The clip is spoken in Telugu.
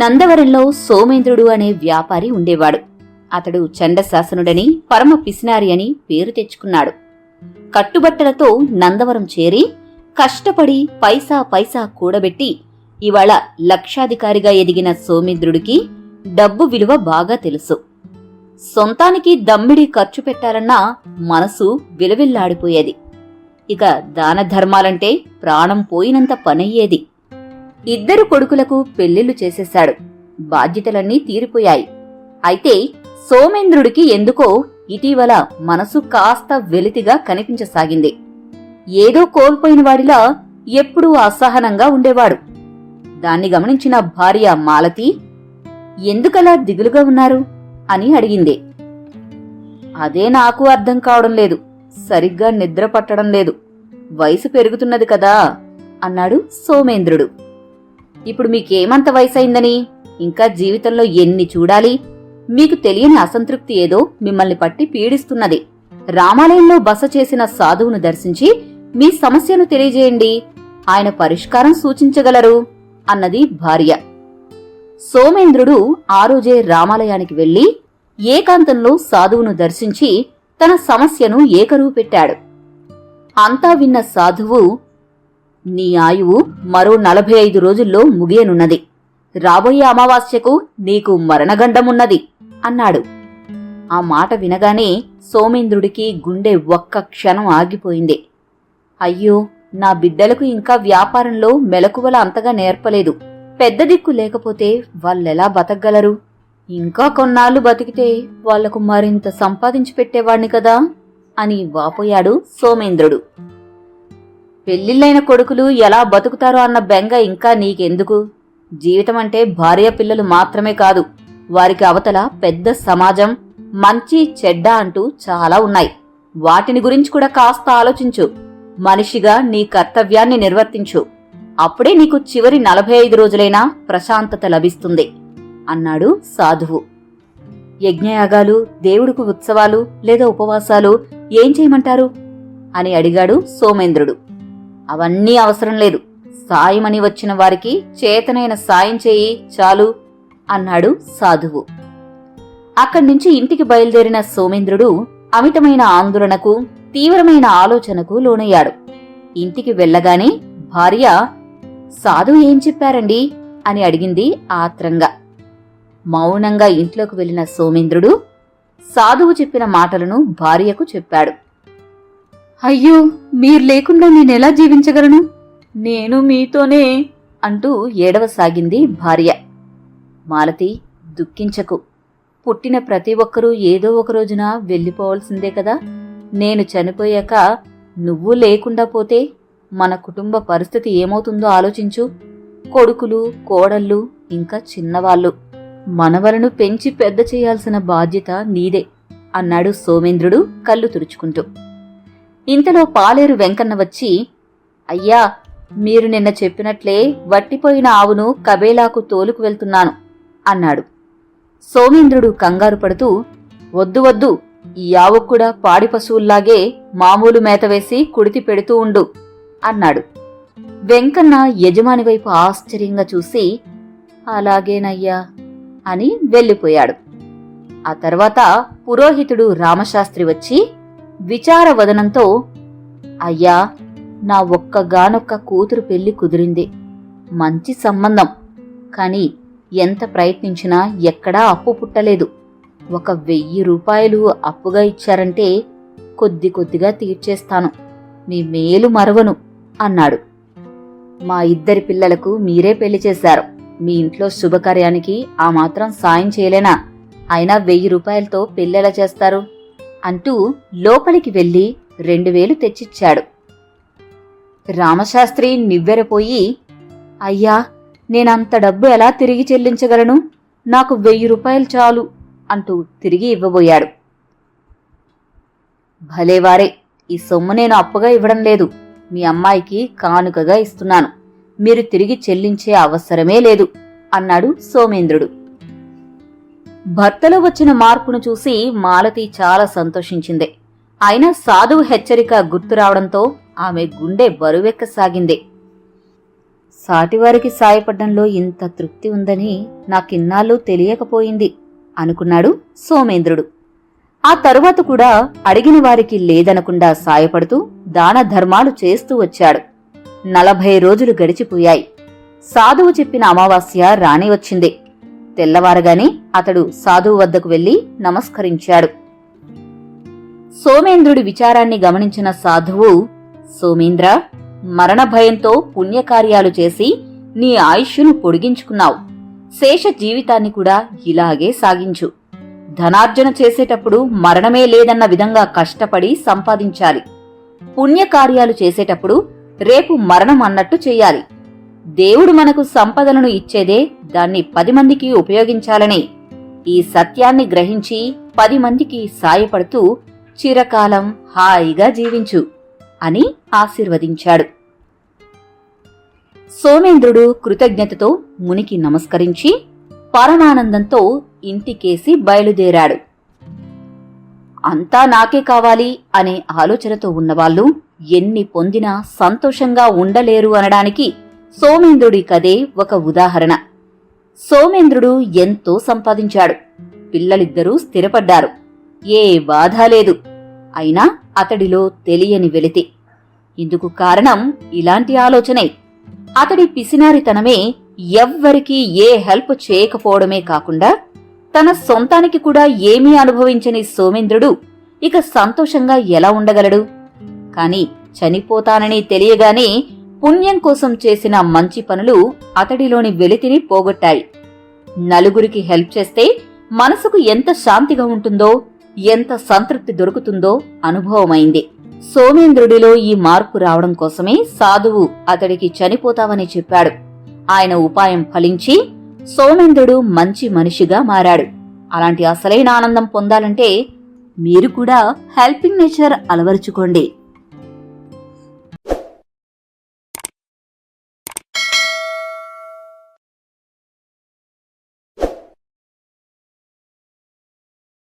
నందవరంలో సోమేంద్రుడు అనే వ్యాపారి ఉండేవాడు. అతడు చండశాసనుడని పరమ పిసినారి అని పేరు తెచ్చుకున్నాడు. కట్టుబట్టలతో నందవరం చేరి కష్టపడి పైసా పైసా కూడబెట్టి ఇవాళ లక్షాధికారిగా ఎదిగిన సోమేంద్రుడికి డబ్బు విలువ బాగా తెలుసు. సొంతానికి దమ్మిడి ఖర్చు పెట్టాలన్నా మనసు విలవిల్లాడిపోయేది. ఇక దాన ధర్మాలంటే ప్రాణం పోయినంత పనయ్యేది. ఇద్దరు కొడుకులకు పెళ్ళిళ్ళు చేసేశాడు. బాధ్యతలన్నీ తీరిపోయాయి. అయితే సోమేంద్రుడికి ఎందుకో ఇటీవల మనసు కాస్త వెలితిగా కనిపించసాగింది. ఏదో కోల్పోయిన వాడిలా ఎప్పుడూ అసహనంగా ఉండేవాడు. దాన్ని గమనించిన భార్య మాలతి ఎందుకలా దిగులుగా ఉన్నారు? అని అడిగింది. అదే నాకు అర్థం కావడం లేదు. సరిగ్గా నిద్ర పట్టడం లేదు. వయసు పెరుగుతున్నది కదా అన్నాడు సోమేంద్రుడు. ఇప్పుడు మీకేమంత వయసైందని ఇంకా జీవితంలో ఎన్ని చూడాలి? మీకు తెలియని అసంతృప్తి ఏదో మిమ్మల్ని పట్టి పీడిస్తున్నది. రామాలయంలో బస చేసిన సాధువును దర్శించి మీ సమస్యను తెలియజేయండి. ఆయన పరిష్కారం సూచించగలరు అన్నది భార్య. సోమేంద్రుడు ఆ రోజే రామాలయానికి వెళ్ళి ఏకాంతంలో సాధువును దర్శించి తన సమస్యను ఏకరువు పెట్టాడు. అంతా విన్న సాధువు నీ ఆయువు మరో నలభై ఐదు రోజుల్లో ముగియనున్నది. రాబోయే అమావాస్యకు నీకు మరణగండమున్నది అన్నాడు. ఆ మాట వినగానే సోమేంద్రుడికి గుండె ఒక్క క్షణం ఆగిపోయింది. అయ్యో నా బిడ్డలకు ఇంకా వ్యాపారంలో మెలకువల అంతగా నేర్పలేదు. పెద్ద దిక్కు లేకపోతే వాళ్ళెలా బతకగలరు? ఇంకా కొన్నాళ్ళు బతికితే వాళ్ళకు మరింత సంపాదించి పెట్టేవాణ్ణి కదా అని వాపోయాడు సోమేంద్రుడు. పెళ్ళిళ్ళైన కొడుకులు ఎలా బతుకుతారో అన్న బెంగ ఇంకా నీకెందుకు? జీవితం అంటే భార్య పిల్లలు మాత్రమే కాదు వారికి అవతల పెద్ద సమాజం మంచి చెడ్డ అంటూ చాలా ఉన్నాయి. వాటిని గురించి కూడా కాస్త ఆలోచించు. మనిషిగా నీ కర్తవ్యాన్ని నిర్వర్తించు. అప్పుడే నీకు చివరి నలభై ఐదు రోజులైనా ప్రశాంతత లభిస్తుంది అన్నాడు సాధువు. యజ్ఞయాగాలు దేవుడికి ఉత్సవాలు లేదా ఉపవాసాలు ఏం చేయమంటారు? అని అడిగాడు సోమేంద్రుడు. అవన్నీ అవసరం లేదు. సాయమని వచ్చిన వారికి చేతనైన సాయం చేయి చాలు అన్నాడు సాధువు. అక్కడి నుంచి ఇంటికి బయలుదేరిన సోమేంద్రుడు అమితమైన ఆందోళనకు తీవ్రమైన ఆలోచనకు లోనయ్యాడు. ఇంటికి వెళ్ళగానే భార్య సాధువు ఏం చెప్పారండి? అని అడిగింది ఆత్రంగా. మౌనంగా ఇంట్లోకి వెళ్ళిన సోమేంద్రుడు సాధువు చెప్పిన మాటలను భార్యకు చెప్పాడు. అయ్యో మీరు లేకుండా నేనెలా జీవించగలను? నేను మీతోనే అంటూ ఏడవసాగింది భార్య. మాలతి దుఃఖించకు. పుట్టిన ప్రతి ఒక్కరూ ఏదో ఒక రోజున వెళ్ళిపోవాల్సిందే కదా. నేను చనిపోయాక నువ్వు లేకుండా పోతే మన కుటుంబ పరిస్థితి ఏమవుతుందో ఆలోచించు. కొడుకులు కోడళ్ళు ఇంకా చిన్నవాళ్ళు. మనవలను పెంచి పెద్ద చేయాల్సిన బాధ్యత నీదే అన్నాడు సోమేంద్రుడు కళ్ళు తుడుచుకుంటూ. ఇంతలో పాలేరు వెంకన్న వచ్చి అయ్యా మీరు నిన్న చెప్పినట్లే వట్టిపోయిన ఆవును కబేలాకు తోలుకు వెళ్తున్నాను అన్నాడు. సోమేంద్రుడు కంగారు పడుతూ వద్దు వద్దు ఈ ఆవు కూడా పాడి పశువుల్లాగే మామూలు మేత వేసి కుడితి పెడుతూ ఉండు అన్నాడు. వెంకన్న యజమాని వైపు ఆశ్చర్యంగా చూసి అలాగేనయ్యా అని వెళ్ళిపోయాడు. ఆ తర్వాత పురోహితుడు రామశాస్త్రి వచ్చి విచారవదనంతో అయ్యా నా ఒక్కగానొక్క కూతురు పెళ్ళి కుదిరింది. మంచి సంబంధం. కాని ఎంత ప్రయత్నించినా ఎక్కడా అప్పు పుట్టలేదు. ఒక వెయ్యి రూపాయలు అప్పుగా ఇచ్చారంటే కొద్ది కొద్దిగా తీర్చేస్తాను. మీ మేలు మరవను అన్నాడు. మా ఇద్దరి పిల్లలకు మీరే పెళ్ళి చేశారు. మీ ఇంట్లో శుభకార్యానికి ఆ మాత్రం సాయం చేయలేనా? అయినా వెయ్యి రూపాయలతో పెళ్ళెలా చేస్తారు? అంటూ లోపలికి వెళ్ళి రెండు వేలు తెచ్చిచ్చాడు. రామశాస్త్రి నివ్వెరపోయి అయ్యా నేనంత డబ్బు ఎలా తిరిగి చెల్లించగలను? నాకు వెయ్యి రూపాయలు చాలు అంటూ తిరిగి ఇవ్వబోయాడు. భలేవారే ఈ సొమ్ము నేను అప్పుగా ఇవ్వడం లేదు. మీ అమ్మాయికి కానుకగా ఇస్తున్నాను. మీరు తిరిగి చెల్లించే అవసరమే లేదు అన్నాడు సోమేంద్రుడు. భర్తలో వచ్చిన మార్పును చూసి మాలతి చాలా సంతోషించింది. అయినా సాధువు హెచ్చరిక గుర్తు రావడంతో ఆమె గుండె బరువెక్కసాగింది. సాటివారికి సాయపడ్డంలో ఇంత తృప్తి ఉందని నాకిన్నాళ్ళు తెలియకపోయింది అనుకున్నాడు సోమేంద్రుడు. ఆ తరువాత కూడా అడిగిన వారికి లేదనకుండా సాయపడుతూ దాన ధర్మాలు చేస్తూ వచ్చాడు. నలభై రోజులు గడిచిపోయాయి. సాధువు చెప్పిన అమావాస్య రాని వచ్చింది. తెల్లవారగానే అతడు సాధువు వద్దకు వెళ్ళి నమస్కరించాడు. సోమేంద్రుడి విచారాన్ని గమనించిన సాధువు సోమేంద్ర మరణ భయంతో పుణ్యకార్యాలు చేసి నీ ఆయుష్ను పొడిగించుకున్నావు. శేష జీవితాన్ని కూడా ఇలాగే సాగించు. ధనార్జన చేసేటప్పుడు మరణమే లేదన్న విధంగా కష్టపడి సంపాదించాలి. పుణ్యకార్యాలు చేసేటప్పుడు రేపు మరణం అన్నట్టు చెయ్యాలి దేవుడు మనకు సంపదలను ఇచ్చేదే దాన్ని పది మందికి ఉపయోగించాలని. ఈ సత్యాన్ని గ్రహించి పది మందికి సాయపడుతూ చిరకాలం హాయిగా జీవించు అని ఆశీర్వదించాడు. సోమేంద్రుడు కృతజ్ఞతతో మునికి నమస్కరించి పరమానందంతో ఇంటికేసి బయలుదేరాడు. అంతా నాకే కావాలి అనే ఆలోచనతో ఉన్నవాళ్ళు ఎన్ని పొందినా సంతోషంగా ఉండలేరు అనడానికి సోమేంద్రుడి కదే ఒక ఉదాహరణ. సోమేంద్రుడు ఎంతో సంపాదించాడు. పిల్లలిద్దరూ స్థిరపడ్డారు. ఏ బాధ లేదు. అయినా అతడిలో తెలియని వెలితి. ఇందుకు కారణం ఇలాంటి ఆలోచనే. అతడి పిసినారితనమే ఎవ్వరికీ ఏ హెల్ప్ చేయకపోవడమే కాకుండా తన సొంతానికి కూడా ఏమీ అనుభవించని సోమేంద్రుడు ఇక సంతోషంగా ఎలా ఉండగలడు? కాని చనిపోతానని తెలియగానే పుణ్యం కోసం చేసిన మంచి పనులు అతడిలోని వెలితిని పోగొట్టాయి. నలుగురికి హెల్ప్ చేస్తే మనసుకు ఎంత శాంతిగా ఉంటుందో ఎంత సంతృప్తి దొరుకుతుందో అనుభవమైంది. సోమేంద్రుడిలో ఈ మార్పు రావడం కోసమే సాధువు అతడికి చనిపోతావని చెప్పాడు. ఆయన ఉపాయం ఫలించి సోమేంద్రుడు మంచి మనిషిగా మారాడు. అలాంటి అసలైన ఆనందం పొందాలంటే మీరు కూడా హెల్పింగ్ నేచర్ అలవరుచుకోండి.